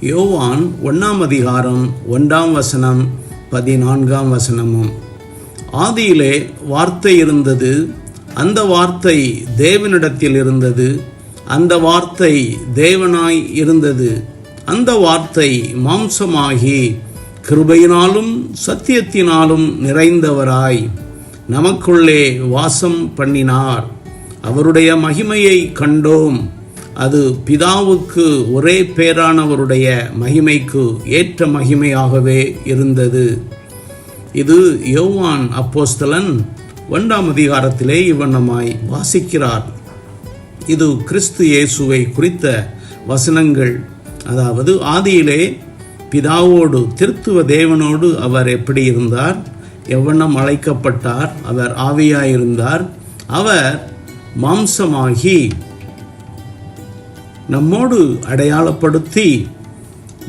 யோவான் ஒன்றாம் அதிகாரம் ஒன்றாம் வசனம் பதினான்காம் வசனமும். ஆதியிலே வார்த்தை இருந்தது அந்த வார்த்தை தேவனிடத்தில் இருந்தது அந்த வார்த்தை தேவனாய் இருந்தது அந்த வார்த்தை மாம்சமாகி கிருபையினாலும் சத்தியத்தினாலும் நிறைந்தவராய் நமக்குள்ளே வாசம் பண்ணினார். அவருடைய மகிமையை கண்டோம். அது பிதாவுக்கு ஒரே பேரானவருடைய மகிமைக்கு ஏற்ற மகிமையாகவே இருந்தது. இது யோவான் அப்போஸ்தலன் ஒன்றாம் அதிகாரத்திலே இவ்வண்ணமாய் வாசிக்கிறார். இது கிறிஸ்து இயேசுவை குறித்த வசனங்கள். அதாவது ஆதியிலே பிதாவோடு திருத்துவ தேவனோடு அவர் எப்படி இருந்தார்? எவ்வண்ணம் அழைக்கப்பட்டார்? அவர் ஆவியாயிருந்தார். அவர் மாம்சமாகி நம்மோடு அடையாளப்படுத்தி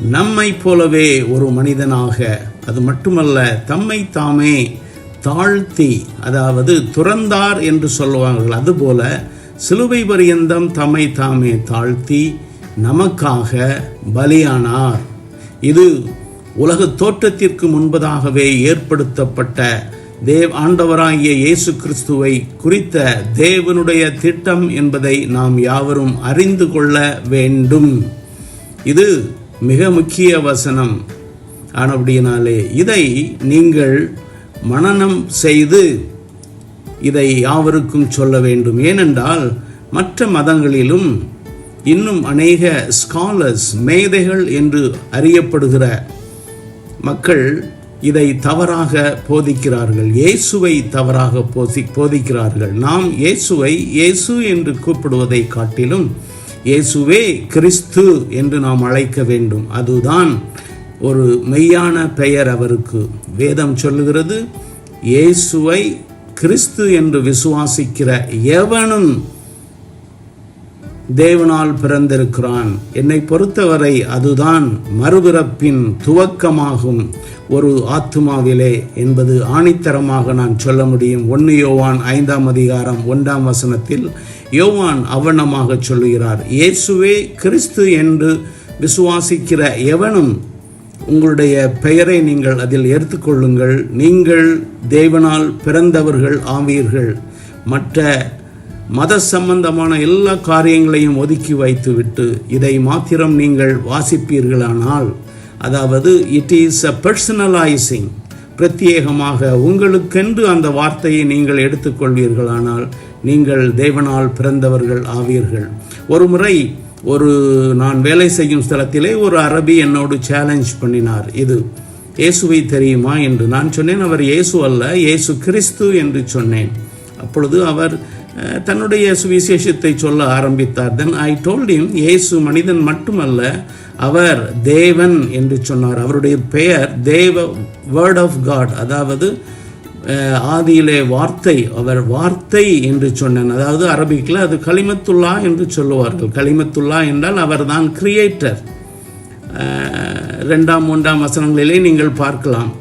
நம்மை போலவே ஒரு மனிதனாக அது மட்டுமல்ல தம்மை தாமே தாழ்த்தி அதாவது துறந்தார் என்று சொல்லுவார்கள். அதுபோல சிலுவை பரியந்தம் தம்மை தாமே தாழ்த்தி நமக்காக பலியானார். இது உலக தோற்றத்திற்கு முன்பதாகவே ஏற்படுத்தப்பட்ட தேவ் ஆண்டவராகிய இயேசு கிறிஸ்துவை குறித்த தேவனுடைய திட்டம் என்பதை நாம் யாவரும் அறிந்து கொள்ள வேண்டும். இது மிக முக்கிய வசனம். ஆனபடியினாலே இதை நீங்கள் மனனம் செய்து இதை யாவருக்கும் சொல்ல வேண்டும். ஏனென்றால் மற்ற மதங்களிலும் இன்னும் அநேக ஸ்காலர்ஸ் மேதைகள் என்று அறியப்படுகிற மக்கள் இதை தவறாக போதிக்கிறார்கள். இயேசுவை தவறாக போதி போதிக்கிறார்கள். நாம் இயேசுவை இயேசு என்று கூப்பிடுவதை காட்டிலும் இயேசுவே கிறிஸ்து என்று நாம் அழைக்க வேண்டும். அதுதான் ஒரு மெய்யான பெயர் அவருக்கு. வேதம் சொல்லுகிறது இயேசுவை கிறிஸ்து என்று விசுவாசிக்கிற எவனும் தேவனால் பிறந்திருக்கிறான். என்னை பொறுத்தவரை அதுதான் மறுபிறப்பின் துவக்கமாகும். ஒரு ஆத்துமாவிலே என்பது ஆணித்தரமாக நான் சொல்ல முடியும். ஒன்று யோவான் ஐந்தாம் அதிகாரம் ஒன்றாம் வசனத்தில் யோவான் அவனமாக சொல்லுகிறார். இயேசுவே கிறிஸ்து என்று விசுவாசிக்கிற எவனும் உங்களுடைய பெயரை நீங்கள் அதில் எடுத்துக்கொள்ளுங்கள். நீங்கள் தேவனால் பிறந்தவர்கள் ஆவீர்கள். மற்ற மத சம்பந்தமான எல்லா காரியங்களையும் ஒதுக்கி வைத்துவிட்டு இதை மாத்திரம் நீங்கள் வாசிப்பீர்களானால் அதாவது இட் இஸ் அ பர்சனலைசிங் பிரத்யேகமாக உங்களுக்கென்று அந்த வார்த்தையை நீங்கள் எடுத்துக்கொள்வீர்களானால் நீங்கள் தேவனால் பிறந்தவர்கள் ஆவீர்கள். ஒரு முறை ஒரு நான் வேலை செய்யும் ஸ்தலத்திலே ஒரு அரபி என்னோடு சேலஞ்ச் பண்ணினார். இது இயேசுவை தெரியுமா? என்று. நான் சொன்னேன் அவர் இயேசு அல்ல இயேசு கிறிஸ்து என்று சொன்னேன். அப்பொழுது அவர் தன்னுடைய சுவிசேஷத்தை சொல்ல ஆரம்பித்தார். தென் ஐ டோல்ட் இம் இயேசு மனிதன் மட்டுமல்ல அவர் தேவன் என்று சொன்னார். அவருடைய பெயர் தேவ வேர்ட் ஆஃப் காட் அதாவது ஆதியிலே வார்த்தை அவர் வார்த்தை என்று சொன்னேன். அதாவது அரபிக்கில் அது கலிமத்துல்லா என்று சொல்லுவார்கள். கலிமத்துல்லா என்றால் அவர்தான் கிரியேட்டர் ரெண்டாம் மூன்றாம் வசனங்களிலே நீங்கள் பார்க்கலாம்.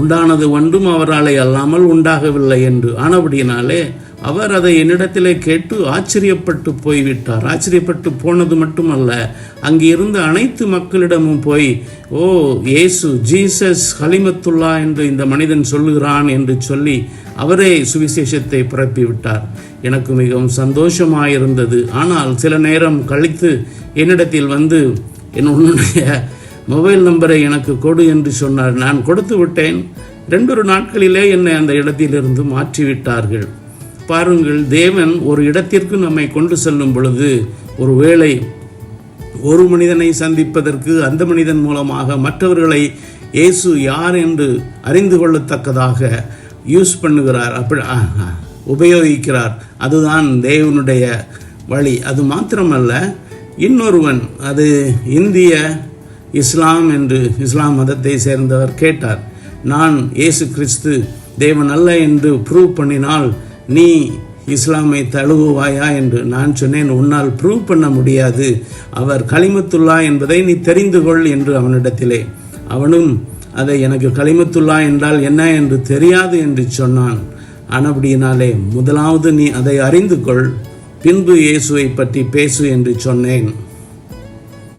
உண்டானது ஒன்றும் அவராலே அல்லாமல் உண்டாகவில்லை என்று. ஆனபடியினாலே அவர் அதை என்னிடத்திலே கேட்டு ஆச்சரியப்பட்டு போய்விட்டார். ஆச்சரியப்பட்டு போனது மட்டுமல்ல அங்கே இருந்த அனைத்து மக்களிடமும் போய் ஓ இயேசு ஜீசஸ் ஹலிமத்துல்லா என்று இந்த மனிதன் சொல்லுகிறான் என்று சொல்லி அவரே சுவிசேஷத்தை பரப்பிவிட்டார் எனக்கு மிகவும் சந்தோஷமாயிருந்தது. ஆனால் சில நேரம் கழித்து என்னிடத்தில் வந்து என்னுடைய மொபைல் நம்பரை எனக்கு கொடு என்று சொன்னார். நான் கொடுத்து விட்டேன். ரெண்டொரு நாட்களிலே என்னை அந்த இடத்திலிருந்து மாற்றிவிட்டார்கள். பாருங்கள் தேவன் ஒரு இடத்திற்கு நம்மை கொண்டு செல்லும் பொழுது ஒரு வேளை ஒரு மனிதனை சந்திப்பதற்கு அந்த மனிதன் மூலமாக மற்றவர்களை இயேசு யார் என்று அறிந்து கொள்ளத்தக்கதாக யூஸ் பண்ணுகிறார் அப்படி உபயோகிக்கிறார். அதுதான் தேவனுடைய வழி. அது மாத்திரமல்ல இன்னொருவன் அது இந்திய இஸ்லாம் என்று இஸ்லாம் மதத்தை சேர்ந்தவர் கேட்டார் நான் இயேசு கிறிஸ்து தேவன் அல்ல என்று ப்ரூவ் பண்ணினால் நீ இஸ்லாமை தழுவுவாயா என்று நான் சொன்னேன். உன்னால் ப்ரூவ் பண்ண முடியாது. அவர் கலிமத்துல்லா என்பதை நீ தெரிந்து கொள் என்று அவனிடத்திலே. அவனும் அதை எனக்கு கலிமத்துல்லா என்றால் என்ன என்று தெரியாது என்று சொன்னான். ஆனபடியினாலே முதலாவது நீ அதை அறிந்து கொள். பின்பு இயேசுவை பற்றி பேசு என்று சொன்னேன்.